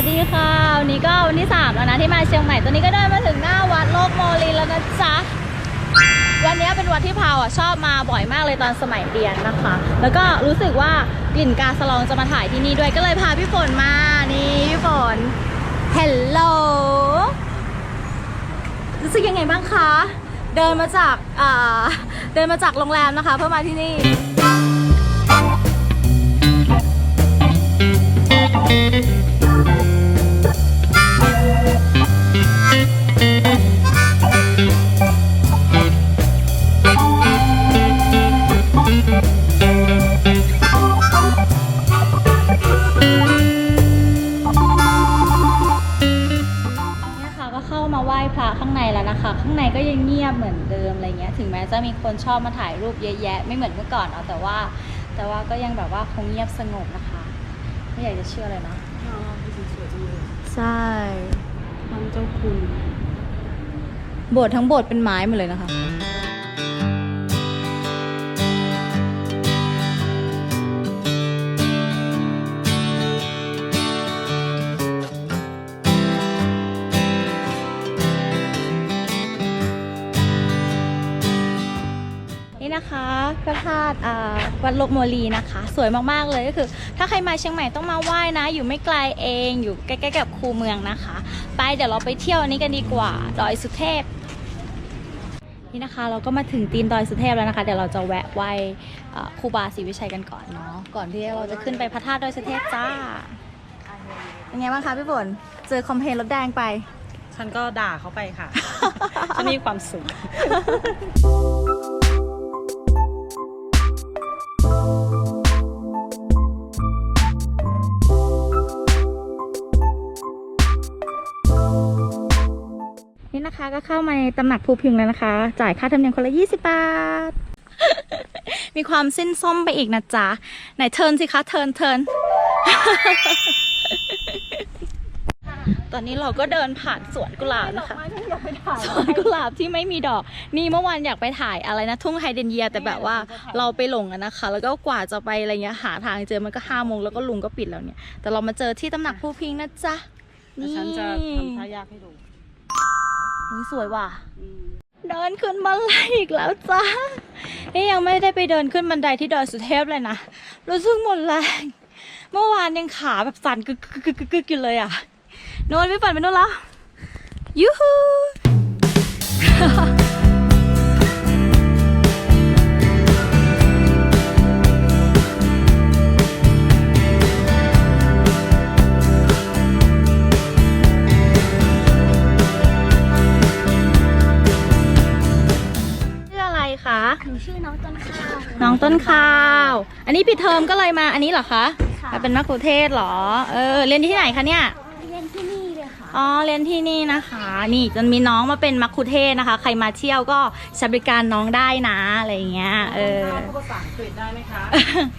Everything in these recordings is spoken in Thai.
วัสดีค่ะวันนี้ก็วันที่3แล้วนะที่มาเชียงใหม่ตอนนี้ก็เดินมาถึงหน้าวัดโลกโมลินแล้วนะจ๊ะวันนี้เป็นวัดที่พาวอะชอบมาบ่อยมากเลยตอนสมัยเรียนนะคะ แล้วก็รู้สึกว่ากลิ่นกาสลองจะมาถ่ายที่นี่ด้วยก็เลยพาพี่ฝนมานี่พี่ฝนเฮลโลรู้สึกยังไงบ้างคะ เดินมาจากเดินมาจากโรงแรมนะคะ เพื่อมาที่นี่เนี่ ข้างในก็ยังเงียบเหมือนเดิมอะไรเงี้ยถึงแม้จะมีคนชอบมาถ่ายรูปเยอะแยะ ไม่เหมือนเมื่อก่อนเอาแต่ว่า แต่ว่าก็ยังแบบว่าคงเงียบสงบนะคะ ไม่อยากจะเชื่อเลยเนาะสวยจังเลยใช่ท่านเจ้าคุณโบสถ์ทั้งโบสถ์เป็นไม้หมดเลยนะคะ นี่นะคะพระธาตุอ่าวัดลบโมลีนะคะ สวยมากๆเลยก็คือ ถ้าใครมาเชียงใหม่ต้องมาไหว้นะ อยู่ไม่ไกลเองอยู่ใกล้ๆกับคูเมืองนะคะ ไปเดี๋ยวเราไปเที่ยวอันนี้กันดีกว่าดอยสุเทพนี่นะคะเราก็มาถึงตีนดอยสุเทพแล้วนะคะ เดี๋ยวเราจะแวะไหว้อ่าครูบาศรีวิชัยกันก่อนเนาะก่อนที่เราจะขึ้นไปพระธาตุดอยสุเทพจ้าเป็นไงบ้างคะพี่ฝนเจอคอมเพลนรถแดงไป ฉันก็ด่าเขาไปค่ะฉันมีความสุข นี่นะคะ ก็เข้ามาในตำหนักภูพิงแล้วนะคะ จ่ายค่าธรรมเนียมคนละ 20 บาท มีความสิ้นส้มไปอีกนะจ๊ะ ไหนเทิร์นสิคะ เทิร์นเทิร์นตอนนี้เราก็เดินผ่านสวนกุหลาบนะคะ สวนกุหลาบที่ไม่มีดอก นี่เมื่อวานอยากไปถ่ายอะไรนะ ทุ่งไฮเดรนเยีย แต่แบบว่าเราไปหลงอะนะคะ แล้วก็กว่าจะไปอะไรเงี้ยหาทางเจอมันก็ห้าโมงแล้วก็ลุงก็ปิดแล้วเนี่ย แต่เรามาเจอที่ตำหนักภูพิงนะจ๊ะแต่นี่ฉันจะทำท่ายากให้ดู อุ้ยสวยว่ะ เดินขึ้นบันไดอีกแล้วจ้านี่ยังไม่ได้ไปเดินขึ้นบันไดที่ดอยสุเทพเลยนะ รู้สึกหมดแรง เมื่อวานยังขาแบบสั่นกึกกึกกึกกึกกึกอยู่เลยอะโน้นไม่ฝันไปโน้นแล้วยูฮู ชื่อน้องต้นข้าวน้องต้นข้าว อันนี้ปิดเทอมก็เลยมาอันนี้เหรอคะค่ะมาเป็นนักคุเทศเหรอ เออ เรียนที่ไหนคะเนี่ย เรียนที่นี่เลยค่ะ อ๋อ เรียนที่นี่นะคะ นี่จนมีน้องมาเป็นมัคคุเทศนะคะ ใครมาเที่ยวก็ใช้บริการน้องได้นะ อะไรอย่างเงี้ย เออ พูดภาษาอังกฤษได้ไหมคะ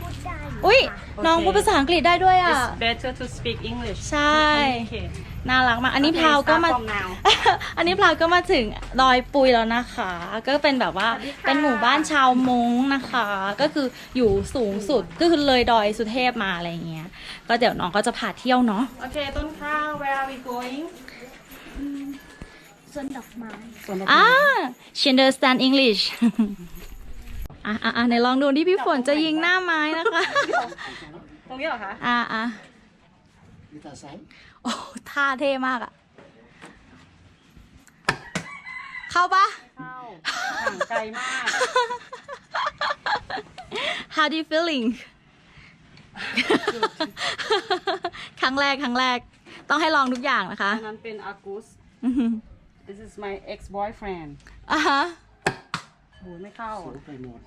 พูดได้อุ้ยโอเคน้องพูดภาษาอังกฤษได้ด้วยอะ It's better to speak English ใช่ Okay น่ารักมาก อันนี้ Okay, พราวก็มา start from now อันนี้พราวก็มาถึงดอยปุยแล้วนะคะ ก็เป็นแบบว่าสวัสดีค่ะเป็นหมู่บ้านชาวมงนะคะ ก็คืออยู่สูงสุด ก็คือเลยดอยสุเทพมาอะไรอย่างเงี้ย ก็เดี๋ยวน้องก็จะพาเที่ยวเนาะ โอเค ต้นข้าว where are we going ส่วนดอกไม้ส่วนดอกอ่าไม้ she understand English อะอะอะไหนลองดูที่พี่ฝนจะยิงหน้าไม้นะคะ ตรงนี้เหรอคะ อะอะ Dit daar zijn. โอ้ท่าเท่มากอะเข้าปะ เข้าห่างไกลมาก How do you feeling ครั้งแรกครั้งแรก ต้องให้ลองทุกอย่างนะคะ อันนั้นเป็นอากุสอือหือ this is my ex boyfriend อะฮะ โหไม่เข้า Ook bij Noord.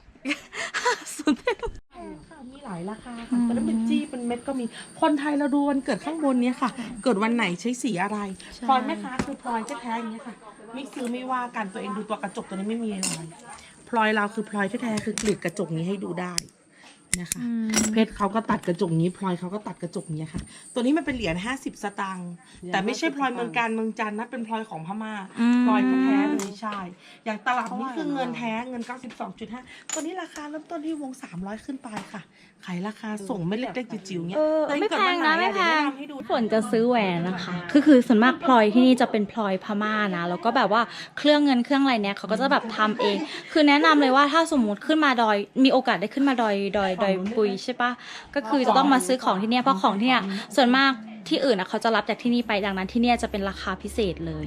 สุดเท่ค่ะมีหลาย ม็ดก็มีคนไทยเราดูวันเกิดข้างบนเนี้ยค่ะ เกิดวันไหนใช้สีอะไรพลอยแม่ค้าคือพลอยแท้ๆอย่างเงี้ยค่ะไม่ซื้อไม่ว่ากันตัวเองดูตัวกระจกตัวนี้ไม่มีอะไรพลอยเราคือพลอยแท้ๆคือกรีดกระจกนี้ให้ดูได้เนี่ยค่ะอืมเพชรเขาก็ตัดกระจกนี้พลอยเขาก็ตัดกระจกเนี้ยค่ะ ตัวนี้มันเป็นเหรียญห้าสิบสตางค์แต่ไม่ใช่พลอยเมืองการเมืองจันทร์นะเป็นพลอยของพม่าอืมพลอยแท้ๆเลยใช่อย่างตลับนี่คือเงินแท้เงิน92.5ตัวนี้ราคาเริ่มต้นที่วง300ขึ้นไปค่ะ ขายราคาส่งไม่เล็กได้จิ๋วๆเงี้ยเออตัวไม่เกิดแพวังไหนะไม่อะแพเดี๋ยวงแนะนำให้ดูฝนจะซื้อแหวนนะคะ คือคือส่วนมากพลอยที่นี่จะเป็นพลอยพม่านะแล้วก็แบบว่าเครื่องเงินเครื่องอะไรเนี่ยเขาก็จะแบบทำเอง คือแนะนำเลยว่าถ้าสมมติขึ้นมาดอย มีโอกาสได้ขึ้นมาดอยดอยดอยปุยใช่ปะก็คือจะต้องมาซื้อของที่เนี่ยเพราะของที่เนี่ยส่วนมากที่อื่นนะเขาจะรับจากที่นี่ไปดังนั้นที่เนี่ยจะเป็นราคาพิเศษเลย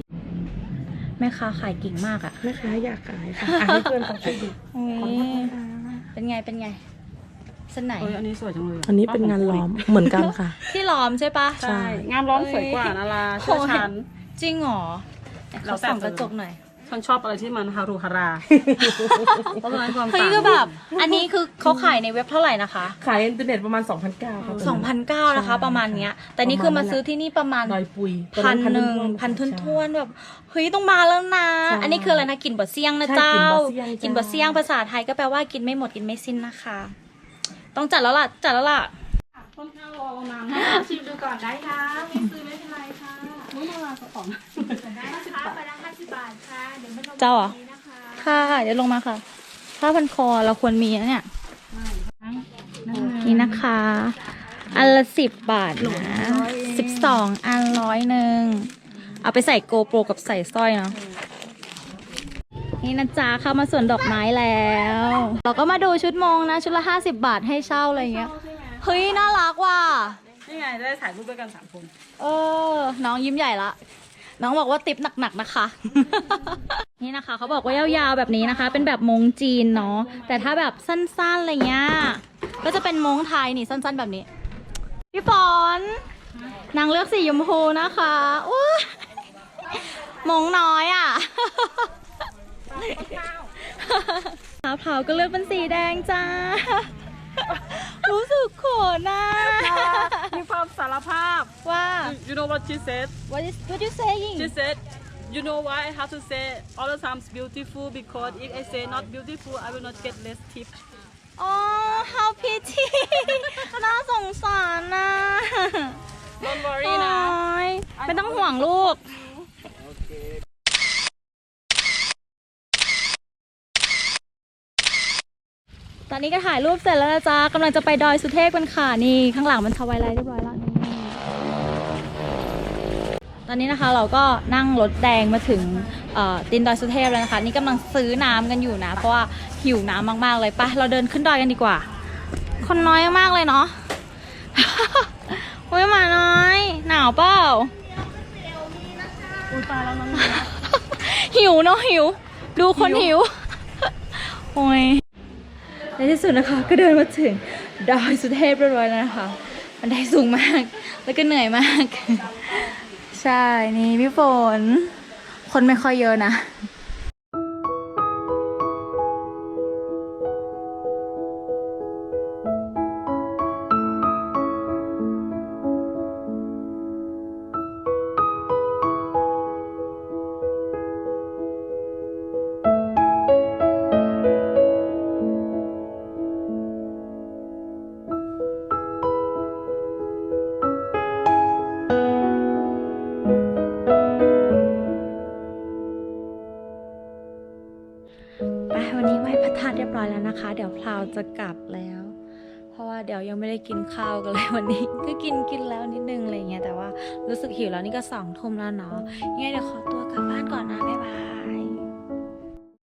แม่ค้าขายเก่งมากอะแม่ค้าอยากขายค่ะอะให้เพื่อนเขาช่วยดูเป็นไงเป็นไง เส้นไหน เอ้ยอันนี้สวยจังเลยอันนี้เป็นงานล้อมเหมือนกันค่ะ ที่ล้อมใช่ปะ ใช่ใช่งามร้อมสวยกว่านาราเชื่อฉัน จริงเหรอเราแล้วแต่ส่องกระจกหน่อย ฉันชอบอะไรที่มันฮารุฮาราเพราะฉะนั้นความเฮ้ยต่างก็แบบ อันนี้คือเขาขายในเว็บเท่าไหร่นะคะ ขายอินเทอร์เน็ตประมาณ 2,900ค่ะตัวนั้น2,009นะคะ ประมาณเนี้ย แต่นี่คือมาซื้อที่นี่ประมาณดอยปุยพันหนึ่งพันทุนทวนๆแบบเฮ้ยต้องมาแล้วนะใช่อันนี้คืออะไรนะกินบะเซียงนะใช่เจ้ากินบะเซียงกินบะเซียงภาษาไทยก็แปลว่ากินไม่หมดกินไม่สิ้นนะคะ ต้องจัดแล้วล่ะ จัดแล้วล่ะค่อนข้างรอนานชิมดูก่อนได้ค่ะไม่ซื้อไม่เป็นไรค่ะมื้อนาราสักของได้นะคะไปละห้าสิบบาทค่ะ เดี๋ยวไม่ลงเจ้าเหรอนี้นะคะค่ะ เดี๋ยวลงมาค่ะผ้าพันคอเราควรมีนะเนี่ย นี่นะคะ อันละสิบบาทนะสิบสองอันร้อยหนึ่ง เอาไปใส่โกโปรกับใส่สร้อยเนาะ นี่นะจ๊ะเข้ามาสวนดอกไม้แล้ว เราก็มาดูชุดมงนะ ชุดละห้าสิบบาทให้เช่าอะไรเงี้ยเฮ้ยน่ารักว่ะนี่ไงได้ถ่ายรูปด้วยกันสามคน เออ น้องยิ้มใหญ่ละ น้องบอกว่าติปหนักๆนะคะ นี่นะคะเขาบอกว่ายาวๆแบบนี้นะคะ เป็นแบบมงจีนเนาะแต่ถ้าแบบสั้นๆอะไรเงี้ยก็จะเป็นมงไทยนี่สั้นๆแบบนี้พี่ฝนนางเลือกสีชมพูนะคะอุ้ยมงน้อยอะ มะพร้าวก็เลือกเป็นสีแดงจ้า รู้สึกเขินนะมีความสารภาพว่า you know what she said what is what you saying she said you know why I have to say all the times beautiful because if I say not beautiful I will not get less tip อ๋อ how pity น่าสงสารนะ don't โ worry นะอ๊ยไม่ต้องห่วงลูก อนนี้ก็ถ่ายรูปเสร็จแล้วนะจ๊ะกำลังจะไปดอยสุเทพกันค่ะนี่ข้างหลังมันทวายไลท์เรียบร้อยแล้วนี่ตอนนี้นะคะเราก็นั่งรถแดงมาถึงเอ่อตินดอยสุเทพแล้วนะคะ นี่กำลังซื้อน้ำกันอยู่นะ เพราะว่าหิวน้ำมากๆเลยไปเราเดินขึ้นดอยกันดีกว่า คนน้อยมากเลยเนาะโอ้ยหมาน้อย หนาวเปล่าอุ้ยตายแล้วน้องหิวเนาะหิว ดูคนหิวโอ้ย ในที่สุดนะคะ ก็เดินมาถึงดอยสุเทพเรียบร้อยแล้วนะคะมันได้สูงมาก แล้วก็เหนื่อยมาก ใช่ นี่พี่ฝน คนไม่ค่อยเยอะนะ ไปวันนี้ไหว้พระธาตุเรียบร้อยแล้วนะคะ เดี๋ยวพลาวจะกลับแล้ว เพราะว่าเดี๋ยวยังไม่ได้กินข้าวกันเลยวันนี้ ก็กินกินแล้วนิดนึงอะไรเงี้ยแต่ว่ารู้สึกหิวแล้วนี่ก็สองทุ่มแล้วเนาะยังไงเดี๋ยวขอตัวกลับบ้านก่อนนะบ๊ายบาย